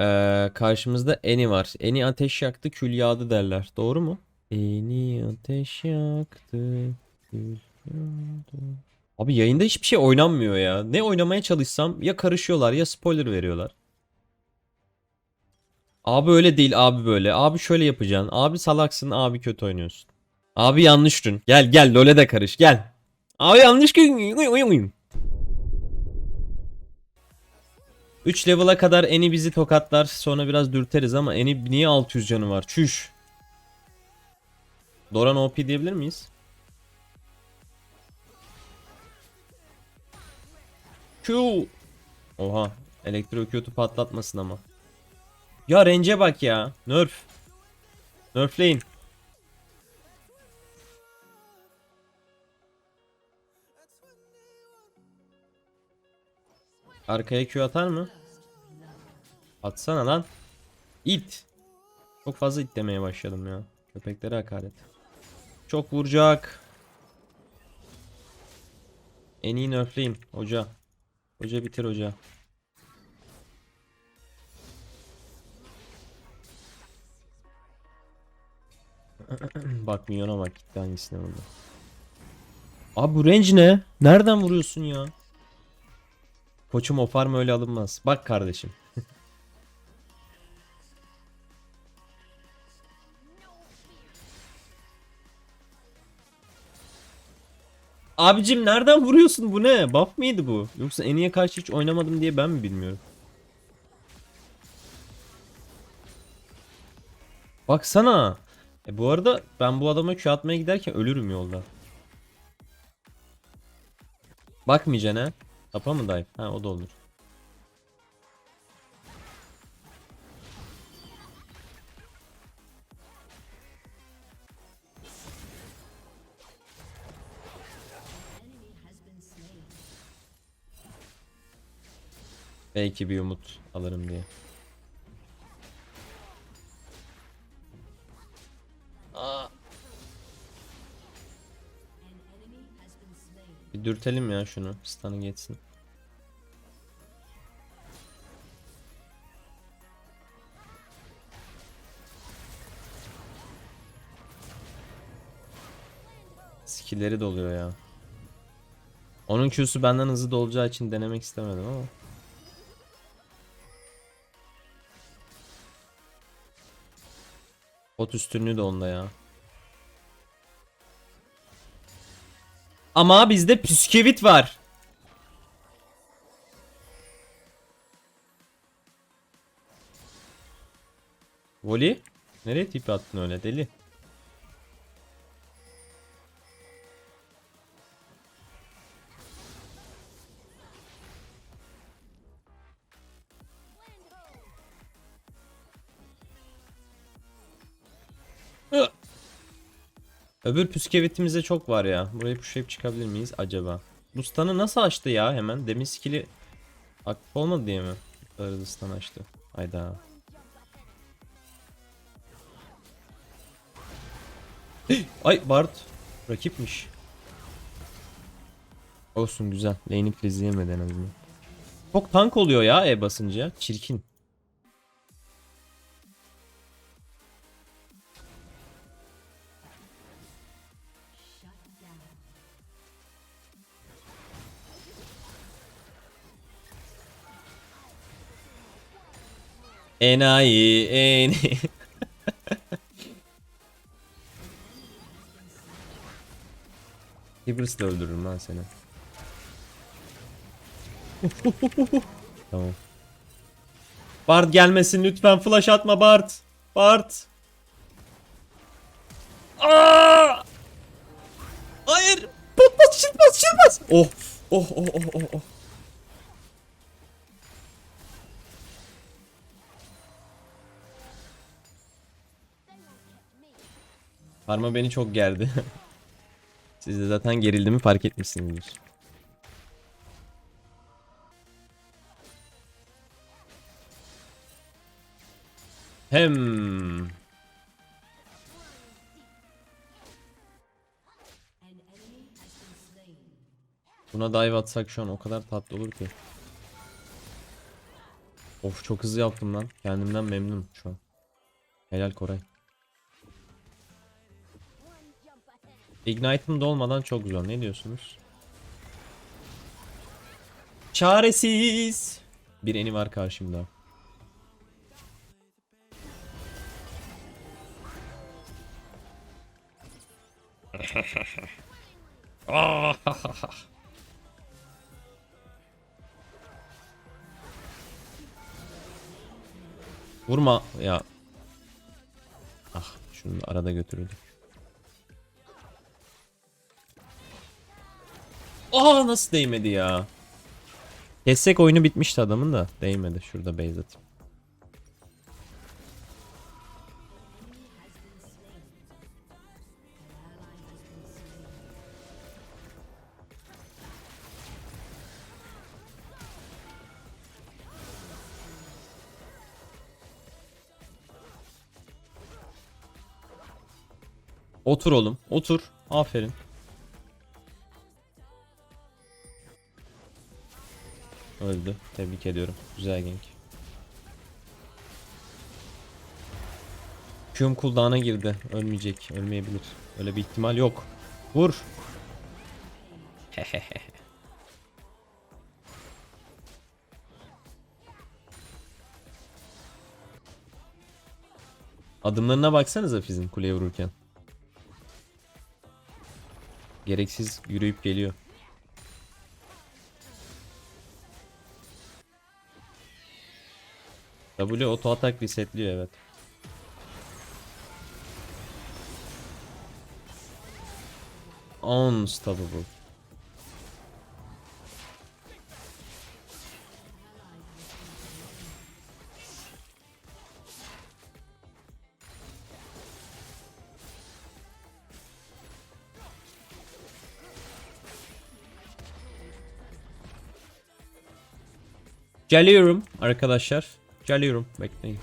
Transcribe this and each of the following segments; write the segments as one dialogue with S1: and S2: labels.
S1: Ee, karşımızda Eni var. Eni ateş yaktı, kül yağdı derler. Doğru mu? Eni ateş yaktı, kül yağdı. Abi yayında hiçbir şey oynanmıyor ya. Ne oynamaya çalışsam ya karışıyorlar ya spoiler veriyorlar. Abi öyle değil abi böyle. Abi şöyle yapacaksın. Abi salaksın abi kötü oynuyorsun. Abi yanlış gün. Gel gel LoL'e de karış gel. Abi yanlış gün. 3 level'a kadar Eni bizi tokatlar. Sonra biraz dürteriz ama Eni niye 600 canı var? Çüş. Doran OP diyebilir miyiz? Q. Oha. Elektrokutu patlatmasın ama. Ya range'e bak ya. Nerf. Nerfleyin. Arkaya Q atar mı? Atsana lan. İt. Çok fazla it demeye başladım ya. Köpeklere hakaret. Çok vuracak. En iyi nerfleyin hoca. Hoca bitir hoca. bak milyona bak gitti hangisine vurdu. Abi bu range ne? Nereden vuruyorsun ya? Koçum o farm öyle alınmaz. Bak kardeşim. Abicim nereden vuruyorsun bu ne? Buff mıydı bu? Yoksa Eni'ye karşı hiç oynamadım diye ben mi bilmiyorum? Baksana. E bu arada ben bu adama Q atmaya giderken ölürüm yolda. Bakmayacaksın ha. Tapa mı dive? Ha o da olur. Belki bir umut alırım diye. Dürtelim ya şunu. Stun'ı geçsin. Skill'leri doluyor ya. Onun Q'su benden hızlı dolacağı için denemek istemedim ama. Pot üstünlüğü de onda ya. Ama bizde püskevit var. Voli? Nereye tip attın öyle deli? Öbür püskevitimizde çok var ya. Buraya pushlayıp çıkabilir miyiz acaba? Bu nasıl açtı ya hemen? Demin skill'i aktif olmadı diye mi? Hızlı stun açtı. Hayda. Ay Bart rakipmiş. Olsun güzel. Lane'i izleyemedi en azından. Çok tank oluyor ya E basınca. Çirkin. Enayi, eni. Hibris'le öldürürüm lan seni. tamam. Bart gelmesin lütfen flash atma Bart. Bart. Aa! Hayır. Patlat şılmaz şılmaz. Oh. Oh oh oh oh oh. Parma beni çok gerdi. Siz de zaten gerildiğimi fark etmişsinizdir. Hem. Buna dive atsak şu an o kadar tatlı olur ki. Of çok hızlı yaptım lan. Kendimden memnunum şu an. Helal Koray. Ignite'ım da olmadan çok zor. Ne diyorsunuz? Çaresiz. Bir eni var karşımda. Vurma ya. Ah şunu da arada götürürdük. Aa nasıl değmedi ya? Kessek oyunu bitmişti adamın da değmedi. Şurada base atayım. Otur oğlum. Otur. Aferin. Öldü. Tebrik ediyorum. Güzel gank. Q'm cooldown'a girdi. Ölmeyecek. Ölmeyebilir. Öyle bir ihtimal yok. Vur. Adımlarına baksanıza Fizz'in kuleye vururken. Gereksiz yürüyüp geliyor. W auto atak resetliyor evet. Unstoppable. Geliyorum arkadaşlar. Geliyorum. Bekleyin.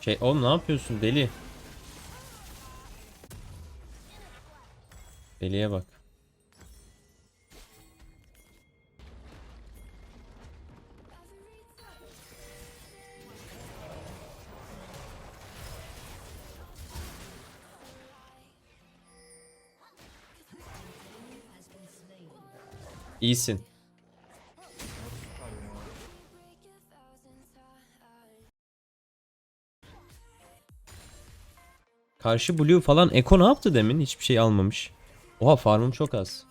S1: Şey oğlum ne yapıyorsun deli? Deliye bak. İyisin. Karşı Blue falan Eko ne yaptı demin? Hiçbir şey almamış. Oha farmım çok az.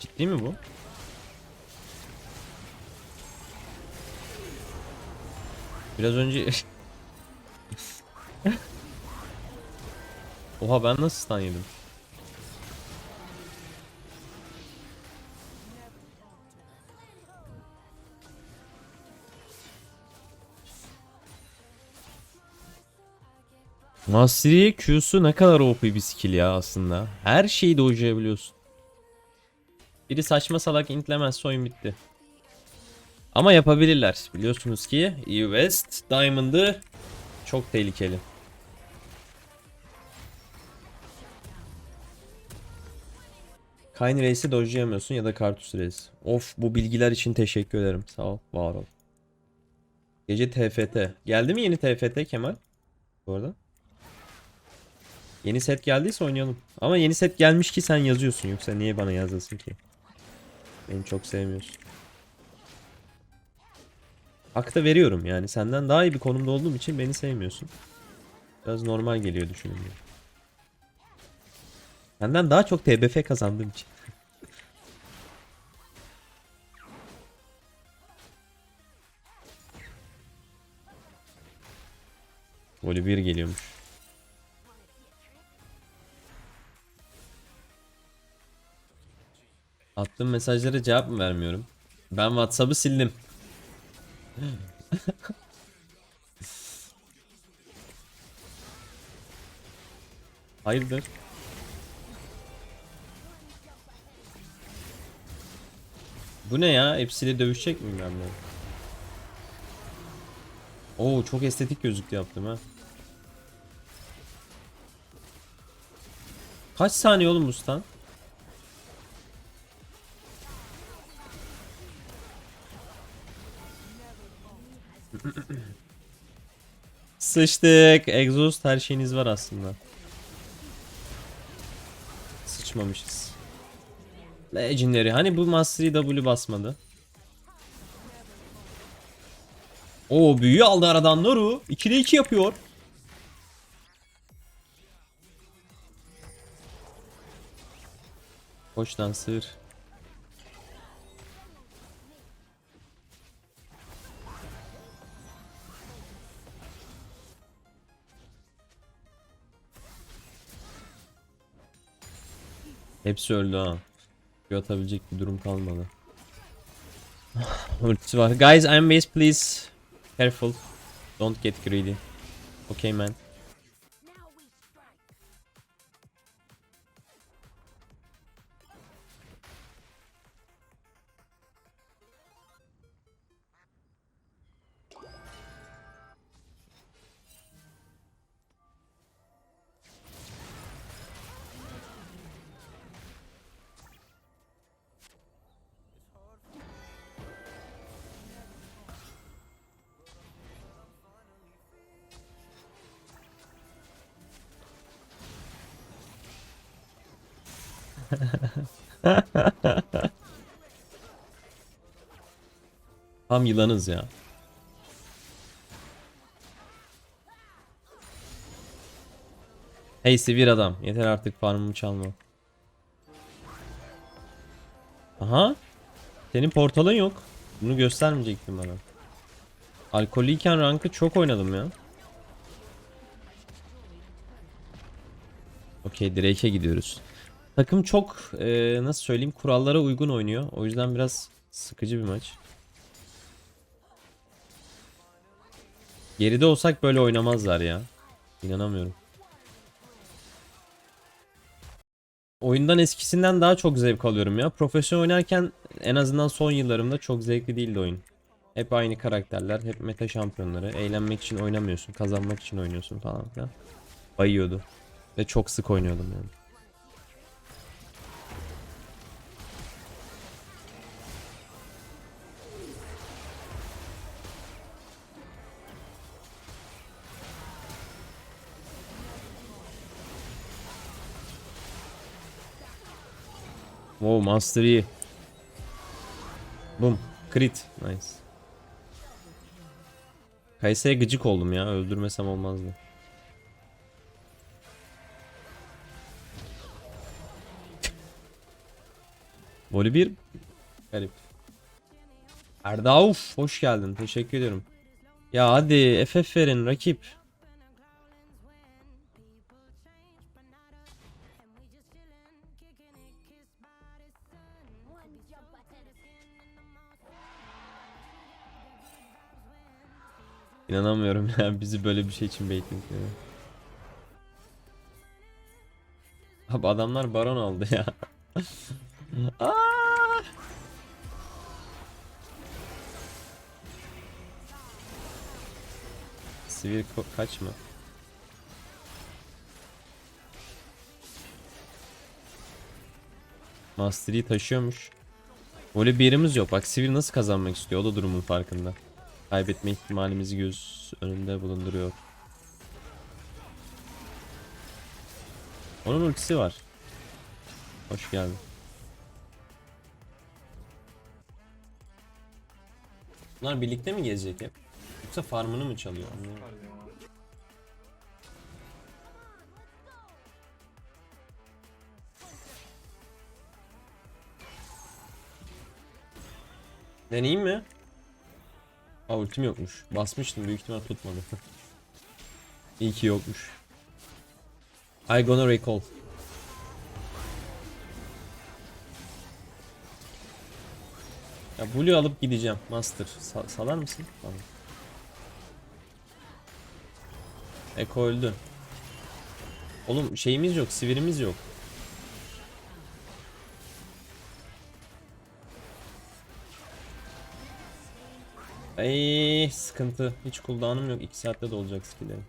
S1: Ciddi mi bu? Biraz önce Oha ben nasıl stun yedim? Mastery Q'su ne kadar OP bir skill ya aslında. Her şeyi dojlayabiliyorsun. Biri saçma salak intlemezse oyun bitti. Ama yapabilirler. Biliyorsunuz ki EU West Diamond'ı çok tehlikeli. Kayn Reis'i dojlayamıyorsun ya da Kartus Reis. Of bu bilgiler için teşekkür ederim. Sağ ol, var ol. Gece TFT. Geldi mi yeni TFT Kemal? Bu arada. Yeni set geldiyse oynayalım. Ama yeni set gelmiş ki sen yazıyorsun. Yoksa niye bana yazasın ki? Beni çok sevmiyorsun. Hak da veriyorum yani. Senden daha iyi bir konumda olduğum için beni sevmiyorsun. Biraz normal geliyor düşününce. Senden daha çok TBF kazandığım için. Golü bir geliyormuş. Attığım mesajlara cevap mı vermiyorum? Ben WhatsApp'ı sildim. Hayırdır? Bu ne ya? Hepsiyle dövüşecek miyim ben de? Oo çok estetik gözüktü yaptım ha. Kaç saniye oğlum bu stun? Sıçtık. Exhaust her şeyiniz var aslında. Sıçmamışız. Legendary. Hani bu Mastery W basmadı. O büyüyü aldı aradan Naru. 2'de 2 yapıyor. Koş lan sığır. Hepsi öldü ha. Atabilecek bir durum kalmadı. Ultisi var. Guys, I'm base please. Careful. Don't get greedy. Okay man. Tam yılanız ya. Hey sivir adam. Yeter artık farmımı çalma. Aha. Senin portalın yok. Bunu göstermeyecektin bana. Alkollüyken rankı çok oynadım ya. Okey Drake'e gidiyoruz. Takım çok e, nasıl söyleyeyim kurallara uygun oynuyor. O yüzden biraz sıkıcı bir maç. Geride olsak böyle oynamazlar ya. İnanamıyorum. Oyundan eskisinden daha çok zevk alıyorum ya. Profesyonel oynarken en azından son yıllarımda çok zevkli değildi oyun. Hep aynı karakterler, hep meta şampiyonları. Eğlenmek için oynamıyorsun, kazanmak için oynuyorsun falan filan. Bayıyordu. Ve çok sık oynuyordum yani. Wow Master Yi. Boom. Crit. Nice. Kayse'ye gıcık oldum ya. Öldürmesem olmazdı. Voli 1. Garip. Erdauf. Hoş geldin. Teşekkür ediyorum. Ya hadi FF verin rakip. İnanamıyorum ya bizi böyle bir şey için bekliyor. Abi adamlar baron aldı ya. Aa! Sivil ko- kaçma. Mastery taşıyormuş. Böyle bir yerimiz yok. Bak Sivil nasıl kazanmak istiyor. O da durumun farkında. Kaybetme ihtimalimizi göz önünde bulunduruyor. Onun ultisi var. Hoş geldin. Bunlar birlikte mi gezecek hep? Yoksa farmını mı çalıyor? Anlayamadım. Deneyeyim mi? Aa ultim yokmuş. Basmıştım büyük ihtimal tutmadı. İyi ki yokmuş. I gonna recall. Ya Blue alıp gideceğim. Master. Sa- salar mısın? Tamam. Eko öldü. Oğlum şeyimiz yok. Sivirimiz yok. Ay sıkıntı. Hiç cooldown'um yok. 2 saatte de olacak skill'lerim.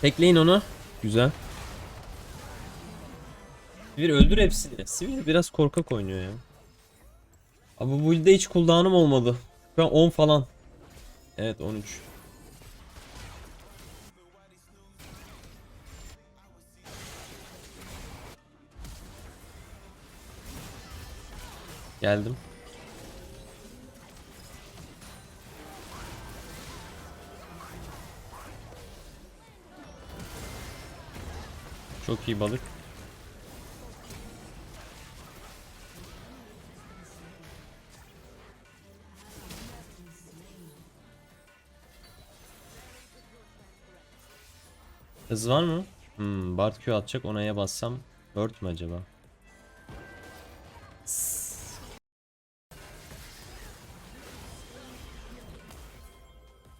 S1: Tekleyin onu. Güzel. Bir öldür hepsini. Sivir biraz korkak oynuyor ya. Abi bu build'de hiç cooldown'um olmadı. Şu an 10 falan. Evet 13. Geldim. Çok iyi balık. Hız var mı? Hmm, Bard Q atacak onaya bassam Word mü acaba?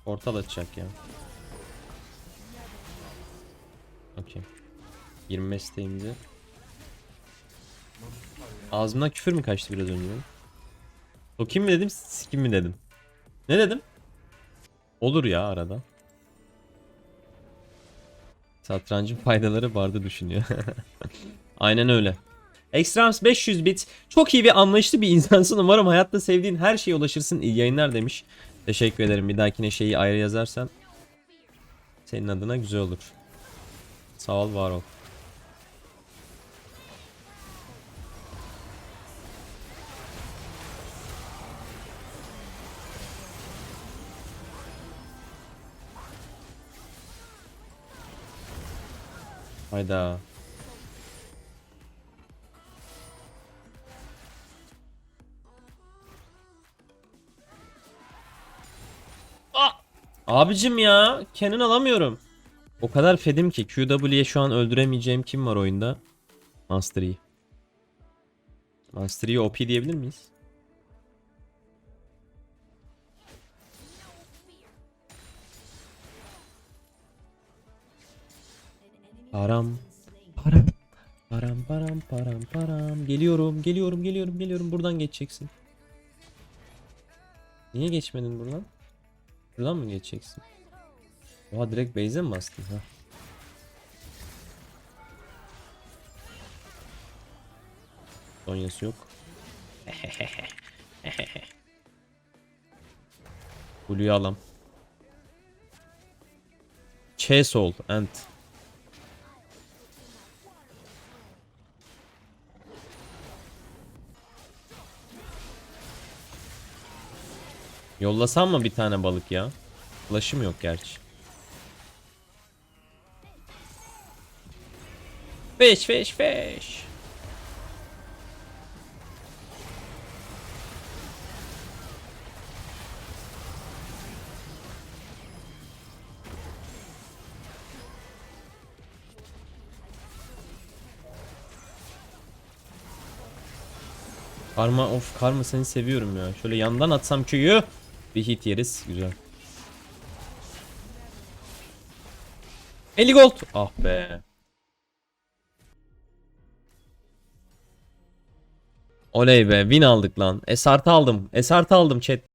S1: Portal açacak ya. Okey. 25 isteğimizi. Ağzımdan küfür mü kaçtı biraz önce? Sokayım mı dedim, sikim mi dedim? Ne dedim? Olur ya arada. Satrancın faydaları barda düşünüyor. Aynen öyle. Extrams 500 bit. Çok iyi bir anlayışlı bir insansın. Umarım hayatta sevdiğin her şeye ulaşırsın. İyi yayınlar demiş. Teşekkür ederim. Bir dahakine şeyi ayrı yazarsan senin adına güzel olur. Sağ ol, var ol. Hayda. Abicim ya, Canon alamıyorum. O kadar fedim ki QW'ye şu an öldüremeyeceğim kim var oyunda? Master Yi. Master Yi OP diyebilir miyiz? Param. Param. Param param param param. Geliyorum, geliyorum, geliyorum, geliyorum. Buradan geçeceksin. Niye geçmedin buradan? Buradan mı geçeceksin? Oha direkt base'e mi bastın ha? Sonyası yok. Blue'yu alam. Chesol and Yollasam mı bir tane balık ya? Flash'ım yok gerçi. Fish fish fish. Karma of karma seni seviyorum ya. Şöyle yandan atsam köyü bir hit yeriz. Güzel. 50 gold. Ah be. Oley be win aldık lan. Esart aldım. Esart aldım chat.